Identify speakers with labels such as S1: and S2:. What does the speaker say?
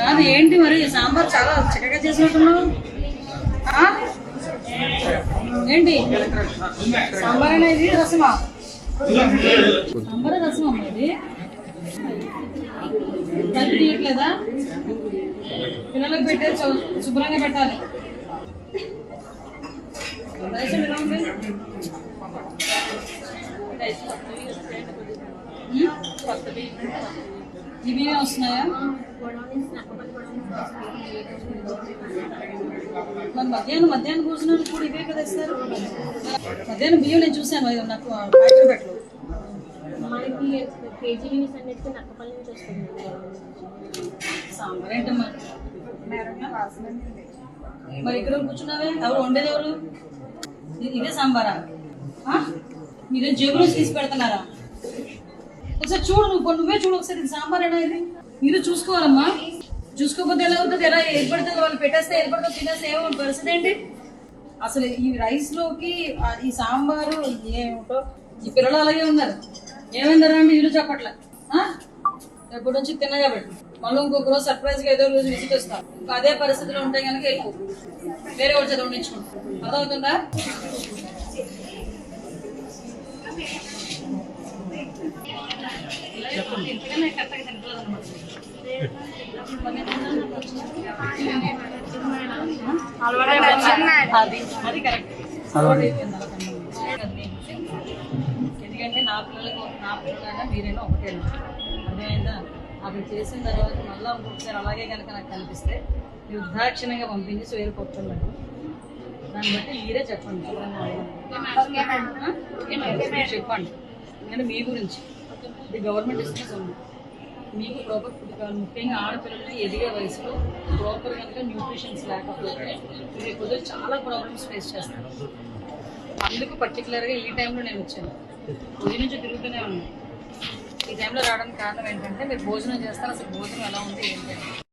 S1: కాదు ఏంటి మరి? సాంబార్ చాలా చక్కగా చేసినట్టున్నావు. ఏంటి? సాంబార్ అనేది రసమా? సాంబార్ రసం అమ్మా ఇది? కలిపి తీయట్లేదా పిల్లలకు పెట్టే శుభ్రంగా పెట్టాలి. ఇవి వస్తున్నాయా మరి మధ్యాహ్నం మధ్యాహ్నం భోజనాలు కూడా ఇవే కదా ఇస్తారు మధ్యాహ్నం బియ్యం నేను చూశాను నాకు పెట్టలు
S2: మనకి కేజీ అన్నిటికీ నక్కపల్లి నుంచి వస్తుంది.
S1: సాంబార్ ఏంటమ్మా? మరి ఇక్కడ కూర్చున్నావే? ఎవరు వండేది ఎవరు? ఇదే సాంబారా? మీరే జేబులో తీసి పెడుతున్నారా? ఒకసారి చూడు నువ్వు నువ్వే చూడు ఒకసారి ఇది సాంబార్ అయినా ఇది మీరు చూసుకోవాలమ్మా. చూసుకోకపోతే ఎలా అవుతుంది ఎలా ఏర్పడుతుంది? వాళ్ళు పెట్టేస్తే ఏర్పడుతుంది తినేస్తే ఏమో పరిస్థితి ఏంటి? అసలు ఈ రైస్లోకి ఈ సాంబారు ఏమిటో ఈ పిల్లలు అలాగే ఉన్నారు. ఏమైందరా అంటే ఇల్లు చెప్పట్లే? ఎప్పటి నుంచి తిన్నగా కాబట్టి. మళ్ళీ ఇంకొక రోజు సర్ప్రైజ్గా ఏదో రోజు విజిట్ వస్తాం. ఇంకా అదే పరిస్థితిలో ఉంటే కనుక వెళ్ళిపో. వేరే వచ్చి చదువు ఉండించుకుంటాం అర్థమవుతుందా? చెప్పండి. ఎందుకంటే నా పిల్లలకు నా పిల్లలైనా మీరైనా ఒకటేనా అర్థమైందా? అక్కడ చేసిన తర్వాత మళ్ళీ ఇంకొకసారి అలాగే కనుక నాకు కనిపిస్తే మీరు ఉదాక్షిణంగా పంపించి వేరు కొట్టున్నాడు దాన్ని బట్టి మీరే చెప్పండి. చెప్పండి. ఎందుకంటే మీ గురించి. ఇది గవర్నమెంట్ ఇస్తున్న సొమ్ము. మీకు ప్రాపర్ ఫుడ్ కావాలి. ముఖ్యంగా ఆడపిల్లలకి ఎదిగే వయసులో ప్రాపర్ కనుక న్యూట్రిషన్స్ లేకపోతే రేపు చాలా ప్రాబ్లమ్స్ ఫేస్ చేస్తారు అందుకు పర్టికులర్గా ఈ టైంలో నేను వచ్చాను. ఉదయం నుంచి తిరుగుతూనే ఉన్నాను. ఈ టైంలో రావడానికి కారణం ఏంటంటే మీరు భోజనం చేస్తారు. అసలు భోజనం ఎలా ఉంది ఏంటి